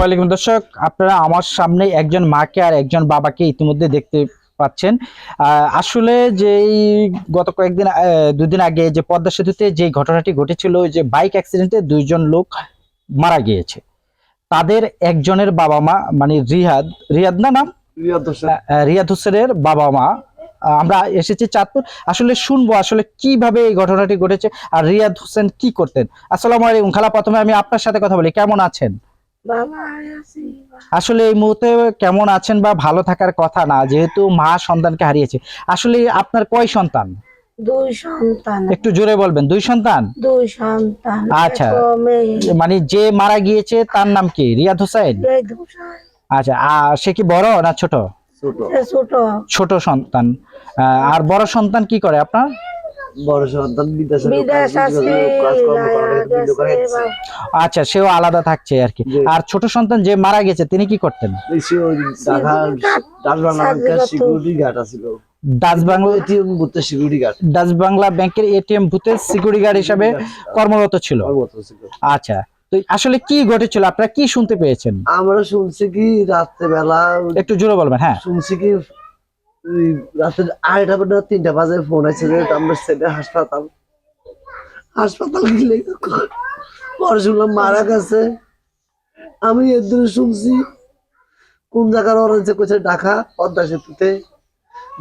আসসালামু আলাইকুম দর্শক আপনারা আমার সামনে একজন মাকে আর একজন বাবাকে ইতিমধ্যে দেখতে পাচ্ছেন। আহ, আসলে যে গত কয়েকদিন দুদিন আগে যে পদ্মা সেতুতে যে ঘটনাটি ঘটেছিল ওই যে বাইক অ্যাক্সিডেন্টে দুইজন লোক মারা গিয়েছে। তাদের একজনের বাবা মা মানে রিয়াদ রিয়াদ না নাম? রিয়াদ হোসেনের বাবা মা। আমরা এসেছি চাঁদপুর। আসলে শুনব আসলে কীভাবে এই ঘটনাটি ঘটেছে আর রিয়াদ হোসেন কি করতেন। আসসালামু আলাইকুম খালা প্রথমে আমি আপনার সাথে কথা বলি। কেমন আছেন? আসলে এই মুহূর্তে কেমন আছেন বা ভালো থাকার কথা না যেহেতু মা সন্তানকে হারিয়েছে। আসলে আপনার কয় সন্তান? দুই সন্তান। একটু জোরে বলবেন দুই সন্তান? দুই সন্তান আচ্ছা। মানে যে মারা গিয়েছে তার নাম কি? রিয়াদ হোসেন আচ্ছা আর সে কি বড় না ছোট? ছোট। ছোট সন্তান। আর বড় সন্তান কি করে আপনার? বড় সন্তান বিদেশে আচ্ছা সেও আলাদা থাকছে আর কি। আর ছোট সন্তান যে মারা গেছে তিনি কি করতেন? সিকিউরিটি গার্ড আছিল ডাচ বাংলা এটিএম বুথে সিকিউরিটি গার্ড ডাচ বাংলা ব্যাংকের এটিএম বুথে সিকিউরিটি গার্ড হিসাবে কর্মরত ছিল। ছিল। আচ্ছা তো আসলে কি ঘটেছিল? আপনারা কি শুনতে পেয়েছেন? আমরা শুনছি কি রাত্রে বেলা একটু জোরে বলবেন হ্যাঁ। শুনছি কি ওই রাতে আড়াইটা বেলা তিনটা বাজে ফোন আছে যে আমরা ছেলে হাসপাতাল। হাসপাতাল গেলে পরে শুনলাম মারা গেছে। আমি এর দূরে শুনছি কোন জায়গার অরেঞ্জে কোথায় ঢাকা পদ্মা সেতুতে।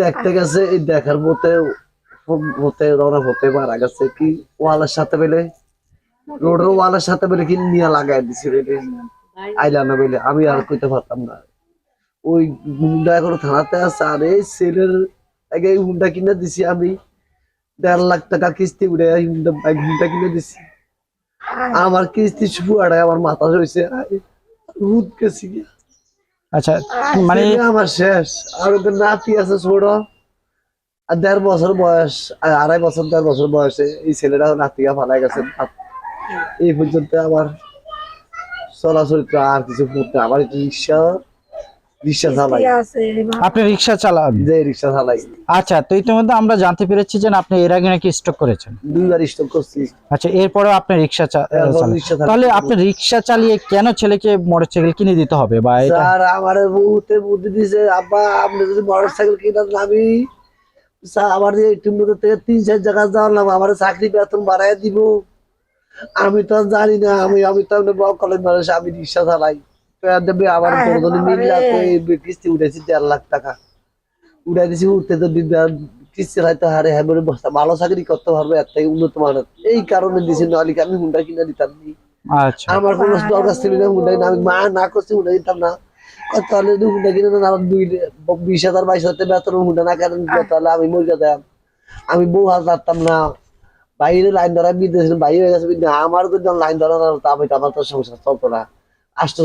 দেখতে গেছে এই দেখার মতে হতে রওনা হতে মারা গেছে কি ওয়ালের সাথে বেলে। রোডের ওয়ালের সাথে বেলে কি নিয়ে লাগাই দিছি রেডি আইলানা বেলে আমি আর কইতে পারতাম না। ওই হুন্ডা এখন থানাতে আছে আর এই ছেলের আগে এই হুন্ডা কিনে দিছি আমি। দেড় লাখ টাকা কিস্তি উঠে এই হুন্ডা বাইক হুন্ডা কিনে দিছি। আমার কিস্তি ফুয়াড়ে আমার মাথা হয়েছে হুদ গেছি আচ্ছা মানে আমার শেষ। আর ওদের নাতি আছে ছোট। আর দেড় বছর বয়স আর আড়াই বছর দেড় বছর বয়সে এই ছেলেটা নাতিকা ফালাই গেছে। এই পর্যন্ত আমার চলাচরিত্র আর কিছু করতে আমার একটু রিক্সা চালাই আপনি রিক্সা চালান? যে রিক্সা চালাই আচ্ছা তো ইতিমধ্যে আমরা জানতে পেরেছি যে আপনি এর আগে নাকি স্টক করেছেন। দুইবার স্টপ করছি। আচ্ছা এরপরেও আপনি রিক্সা চালান। তাহলে আপনি রিক্সা চালিয়ে কেন ছেলেকে মোটরসাইকেল কিনে দিতে হবে বা এটা স্যার আমার বহুতে বুদ্ধি দিছে আব্বা আপনি যদি মোটর সাইকেল কিনেন আমি স্যার আমার যে একটু মধ্যে থেকে তিন চার জায়গা যাওয়ালাম আমার চাকরি বেতন বাড়াই দিব। আমি তো আর জানি না আমি আমি তো কলেজ মানুষ আমি রিক্সা চালাই। দেবে কিস্তি উঠেছি দেড় লাখ টাকা। উঠাই দিছি উঠতে তো কিস্তি হয়তো হারে হ্যাঁ ভালো চাকরি করতে পারব এর থেকে উন্নত মানের। এই কারণে দিছি নাহলে আমি হুন্ডা কিনে দিতাম আচ্ছা। আমার কোনো দরকার ছিল না আমি মা না করছি হুন্ডা দিতাম না। আর তাহলে যদি হুন্ডা কিনে আমার দুই বিশ হাজার বাইশ হাজার বেতন হুন্ডা না কেন তাহলে আমি মরে যেতাম আমি বউ হাত পারতাম না। বাইরে লাইন ধরা বিদেশে বাইরে হয়ে গেছে। আমার লাইন ধরা না হতো, তো আমার তো সংসার চলতো না। আটশো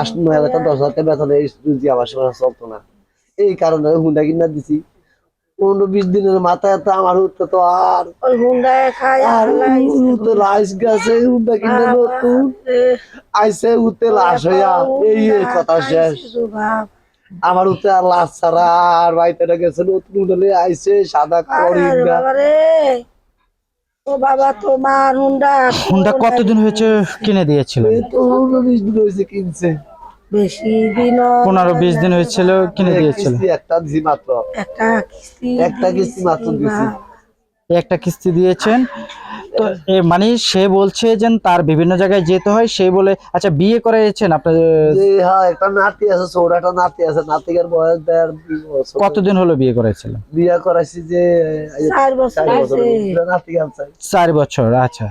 আটশো নয় হাজার টাকা, দশ হাজার টাকা বেতনে এই রুজি আমার সংসার চলতো না। এই কারণে হুন্ডা কিনা দিছি। পনেরো বিশ দিনের মাথায় তো আমার উঠতে তো আর ওই হুন্ডায় আর তো লাইস গেছে হুন্ডা কিনে নতুন। আইসে উঠতে লাশ হইয়া এই কথা শেষ। আমার উঠতে আর লাশ ছাড়া আর বাইতে গেছে নতুন উঠলে আইসে সাদা বাবারে ও বাবা তোমার হুন্ডা হুন্ডা কতদিন হয়েছে কিনে দিয়েছিলেন? এই বিশ দিন হয়েছে কিনছে। বেশি দিন পনেরো বিশ দিন হয়েছিল কিনে দিয়েছিল একটা মাত্র। একটা কিস্তি একটা কিস্তি মাত্র দিছি একটা কিস্তি দিয়েছেন। তো এ মানে সে বলছে যে তার বিভিন্ন জায়গায় যেতে হয় সে বলে আচ্ছা বিয়ে করেছেন আপনার হ্যাঁ একটা নাতি আছে ছোট একটা নাতি আছে নাতিকের বয়স দেড় বছর। কতদিন হলো বিয়ে করেছিলেন বিয়ে করাইছি যে চার বছর। চার বছর। আচ্ছা।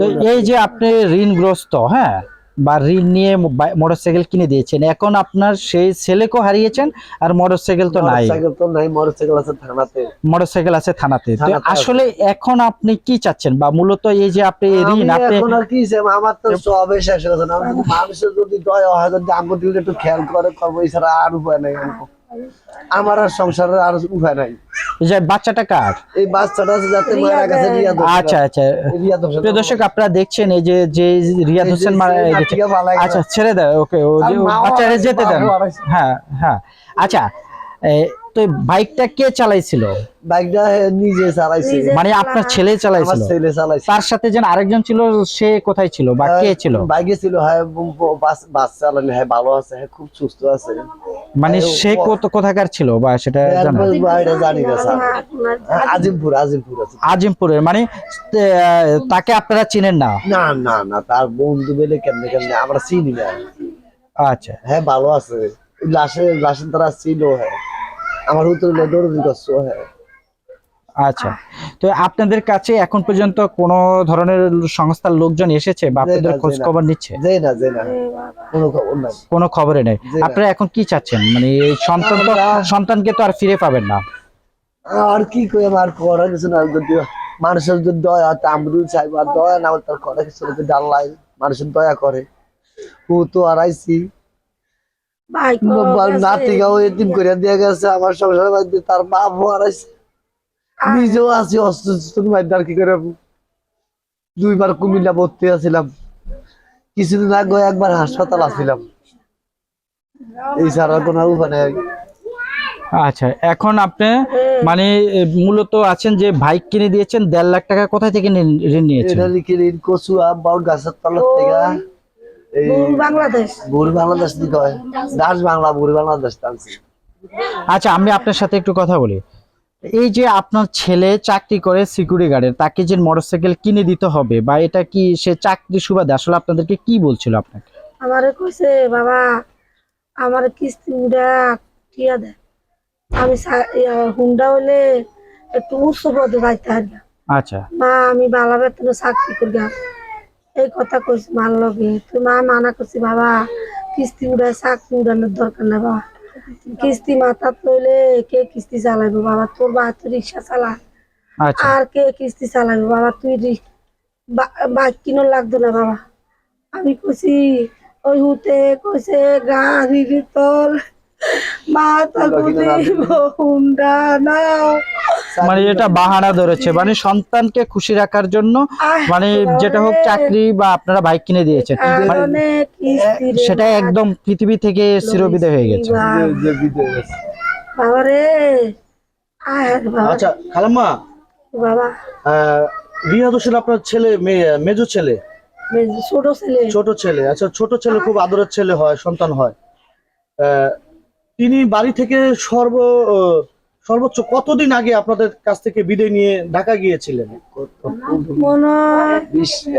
তো এই যে আপনি ঋণগ্রস্ত হ্যাঁ? বা ঋণ নিয়ে মোটরসাইকেল কিনে দিয়েছেন। এখন আপনার সেই ছেলেকেও হারিয়েছেন আর মোটরসাইকেল তো নাই। মোটরসাইকেল তো নাই মোটরসাইকেল আছে থানাতে। মোটরসাইকেল আছে থানাতে। তো আসলে এখন আপনি কি চাচ্ছেন? বা মূলত এই যে আপনি ঋণ আপনি এখন আর কি আমার তো সবে শেষ হয়ে গেছে মানুষের যদি দয়া হয় যদি আঙ্গুল একটু খেয়াল করে করব এছাড়া আর উপায় নাই আমার। আর সংসারের আর উপায় নাই। যে বাচ্চাটা কার? এই বাচ্চাটা আছে যাতে মারা গেছে রিয়াদ আচ্ছা আচ্ছা। রিয়াদ হোসেন। প্রিয় দর্শক আপনারা দেখছেন এই যে যে রিয়াদ হোসেন মারা এই গেছে আচ্ছা ছেড়ে দাও ওকে ও যে যেতে দেন। হ্যাঁ হ্যাঁ। আচ্ছা তো বাইকটা কে চালাইছিল? বাইকটা নিজে চালাইছে। মানে আপনার ছেলে চালাইছিল? ছেলে চালাইছে। তার সাথে যেন আরেকজন ছিল সে কোথায় ছিল বা কে ছিল? বাইকে ছিল হ্যাঁ বাস বাস চালানো হ্যাঁ ভালো আছে হ্যাঁ খুব সুস্থ আছে। মানে হ্যাঁ, সে কত কোথাকার ছিল বা সেটা জানা বাইরে জানি না স্যার। আজিমপুর আজিমপুর আছে। আজিমপুরের মানে আহ, তাকে আপনারা চিনেন না? না না না তার বন্ধু বেলে কেমনে কেমনে আমরা চিনি না। আচ্ছা। হ্যাঁ ভালো আছে। লাশে লাশের দ্বারা ছিল হ্যাঁ। আমার উত্তর দৌড়ি করছ হ্যাঁ। আচ্ছা। তো আপনাদের কাছে এখন পর্যন্ত কোন ধরনের সংস্থার লোকজন এসেছে বা আপনাদের খোঁজ খবর নিচ্ছে? না না কোনো খবর নাই। কোনো খবরে নেই। আপনারা এখন কি চাচ্ছেন? মানে এই সন্তান তো সন্তানকে তো আর ফিরে পাবেন না। আর কি কই আমার করার কিছু না যদি মানুষের যদি দয়া হয় তা আমরাও চাইব আর দয়া না হলে তার করার কিছু যদি আল্লাহ মানুষের দয়া করে। ও তো হারাইছি বাইক নাতিগাও এতিম করে দিয়ে গেছে আমার সংসার মধ্যে তার বাপ হারাইছে নিজেও আছি অসুস্থ মাইদার কি করে দুইবার কুমিল্লা ভর্তি আছিলাম। কিছুদিন আগে একবার হাসপাতাল আসছিলাম এই ছাড়া কোনো উপায় নেই। আচ্ছা এখন আপনি মানে মূলত আছেন যে বাইক কিনে দিয়েছেন দেড় লাখ টাকা কোথায় থেকে ঋণ- ঋণ নিয়েছেন? দিন কচুয়া বাউর গাছের তলার থেকে। এই বাংলাদেশ। বুড়ি বাংলাদেশ কি কয়? দাস বাংলা বুড়ি বাংলাদেশ টানছি। আচ্ছা আমি আপনার সাথে একটু কথা বলি। এই যে আপনার ছেলে চাকরি করে সিকিউরিটি গার্ডের তাকে যে মোটরসাইকেল কিনে দিতে হবে বা এটা কি সে চাকরি সুবাদে? আসলে আপনাদেরকে কি বলছিল আপনাকে? আমারে কইছে বাবা আমার কিস্তি উড়া টিয়া দে। আমি হুন্ডা হইলে একটু উচ্চ পদে যাইতে। আচ্ছা। মা আমি বালা বেতনে চাকরি করি এই কথা কইছি মার লগে। তুই মা মানা করছি বাবা কিস্তি উড়ায় চাকরি উড়ানোর দরকার নাই বাবা। কিস্তি মাথাত লইলে কে কিস্তি চালাইবো বাবা? তোর বা তুই রিক্সা চালা আচ্ছা। আর কে কিস্তি চালাবি বাবা? তুই বাইক কিনো লাগতো না বাবা। আমি কইছি ওই হুতে কইছে গাড়ির তোর মাথা গুদি হুন্ডা নাও। মানে এটা বাহানা ধরেছে। মানে সন্তানকে খুশি রাখার জন্য মানে যেটা হোক চাকরি বা আপনারা বাইক কিনে দিয়েছেন। মানে রে সেটা একদম পৃথিবী থেকে চিরবিদায় হয়ে গেছে। আচ্ছা খালাম্মা। বাবা। আহ, রিয়াদ হোসেন আপনার ছেলে মেয়ে মেজো ছেলে? ছোট ছেলে। ছোট ছেলে। আচ্ছা ছোট ছেলে খুব আদরের ছেলে হয় সন্তান হয়। আহ, তিনি বাড়ি থেকে সর্ব সর্বোচ্চ কতদিন আগে আপনাদের কাছ থেকে বিদায় নিয়ে ঢাকা গিয়েছিলেন? মনে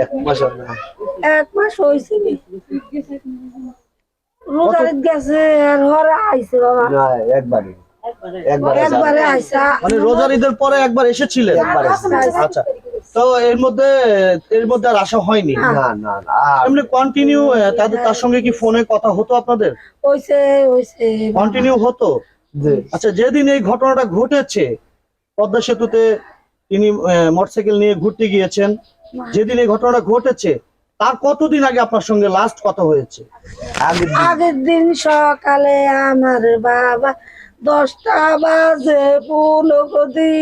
এক মাস হবে না। এক মাস হয়েছে রোজারিত গেছে আর ঘরে আইছে বাবা। না একবারই একবারে একবারে আইসা। মানে রোজার ঈদের পরে একবার এসেছিলেন? একবার আচ্ছা তো এর মধ্যে এর মধ্যে আর আসা হয়নি? না। না না এমনি কন্টিনিউ তাদের তার সঙ্গে কি ফোনে কথা হতো আপনাদের? হইছে হইছে। কন্টিনিউ হতো? আচ্ছা যেদিন এই ঘটনাটা ঘটেছে পদ্মা সেতুতে তিনি মোটরসাইকেল নিয়ে ঘুরতে গিয়েছেন। যেদিন এই ঘটনাটা ঘটেছে তার কতদিন আগে আপনার সঙ্গে লাস্ট কথা হয়েছে? আগের দিন। আগের দিন সকালে আমার বাবা দশটা বাজে পুনকদি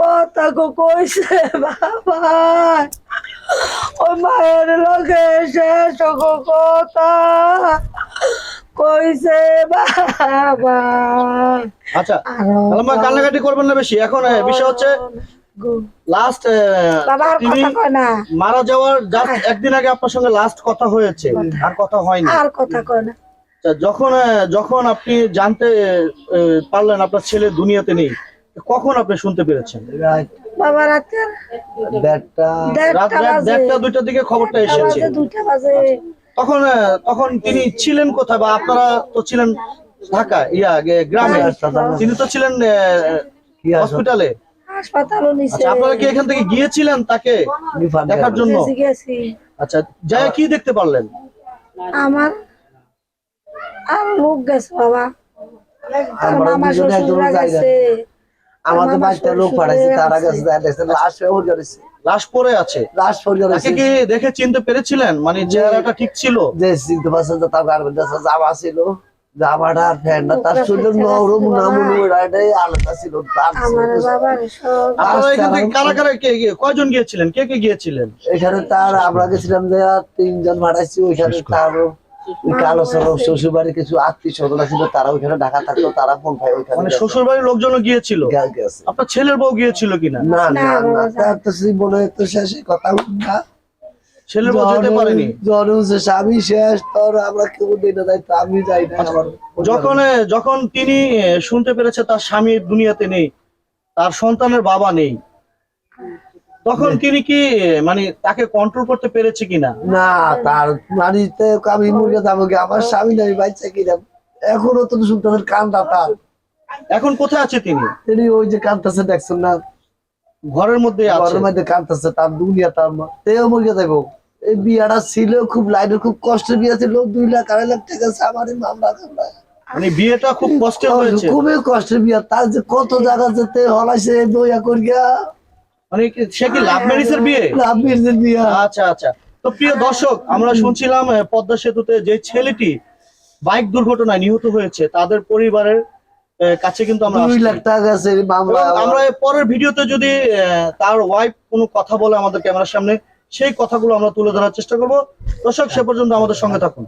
কথা গো কইছে বাবা। ওই মায়ের লগে শেষ গো কথা। কইছে বাবা। আচ্ছা আরও কান্নাকাটি করবেন না বেশি। এখন বিষয় হচ্ছে লাস্ট বাবা আর তিনি কথা কয় না। মারা যাওয়ার জাস্ট একদিন আগে আপনার সঙ্গে লাস্ট কথা হয়েছে। আর কথা হয়নি। আর কথা কয় না। আচ্ছা, যখন যখন আপনি জানতে পারলেন আপনার ছেলে দুনিয়াতে নেই কখন আপনি শুনতে পেরেছেন? বাবা রাতে দেড়টা দুইটার দিকে খবরটা এসেছে। দুইটা বাজে। তখন তখন তিনি ছিলেন কোথায় বা আপনারা তো ছিলেন ঢাকা ইয়া গ্রামে? তিনি তো ছিলেন হসপিটালে। আচ্ছা আপনারা কি এখান থেকে গিয়েছিলেন তাকে দেখার জন্য? গেছি গেছি আচ্ছা যাই কি দেখতে পারলেন? আমার আর লোক গেছে বাবা। মামা শ্বশুররা গেছে। আমাদের বাড়িতে লোক পাঠাইছে তারা দেখছে লাশ ফোর করেছে লাশ পড়ে আছে। লাশ তাকে করেছে কি দেখে চিনতে পেরেছিলেন? মানে চেহারাটা ঠিক ছিল? যে পাশে যে তার আছে জামা ছিল। জামাটা আর প্যান্টটা তার নরম নামুন এটাই আলাদা ছিল তার আপনারা এখান কারা কারা কে কে- কয়জন গিয়েছিলেন? কে কে গিয়েছিলেন? এখানে তার আমরা গেছিলাম যে আর তিনজন মারাইছি ওইখানে তার ওই কালো শ্বশুর বাড়ি কিছু আত্মীয় স্বজন ছিল তারা ওইখানে ঢাকা থাকতো তারা ফোন পায় ওইখানে মানে। শ্বশুর বাড়ির লোকজনও গিয়েছিল? আপনার ছেলের বউ গিয়েছিল কিনা? না না না, তার তো সেই বলে তো শেষে কথা না। ছেলের বউ যেতে পারেনি? জন্ম শেষ আমি শেষ তোর আমরা কেউ দিই না তাই তো আমি যাই না আচ্ছা, যখন যখন তিনি শুনতে পেরেছে তার স্বামী দুনিয়াতে নেই তার সন্তানের বাবা নেই তখন তিনি কি মানে তাকে কন্ট্রোল করতে পেরেছে কিনা? না তার বাড়িতে আমি মুরগে যাব কি আমার স্বামী নাই বাচ্চা কিনা? এখনও তো শুনতে কান্দা তার। এখন কোথায় আছে তিনি? তিনি ওই যে কান্দতেছে দেখছেন না? ঘরের মধ্যে আছে। ঘরের মধ্যে কান্দতেছে তার দুনিয়া তার মা। তেও মুরগে যাব এই বিয়াটা ছিল খুব লাইনের খুব কষ্টের বিয়ে ছিল দুই লাখ আড়াই লাখ টাকা আছে আমার মামলা কামলা। মানে বিয়েটা খুব কষ্টের হয়েছে। খুবই কষ্টের বিয়া। তার যে কত জায়গা যেতে হলাইছে দইয়া করিয়া। মানে কি- সে কি লাভ ম্যারেজের বিয়ে? লাভের যে বিয়া। আচ্ছা আচ্ছা। তো প্রিয় দর্শক আমরা শুনছিলাম পদ্মা সেতুতে যে ছেলেটি বাইক দুর্ঘটনায় নিহত হয়েছে তাদের পরিবারের কাছে কিন্তু আমরা দুই লাখ টাকা আছে এই মামলা এবং আমরা পরের ভিডিওতে যদি তার ওয়াইফ কোনো কথা বলে আমাদের ক্যামেরার সামনে সেই কথাগুলো আমরা তুলে ধরার চেষ্টা করব। দর্শক সে পর্যন্ত আমাদের সঙ্গে থাকুন।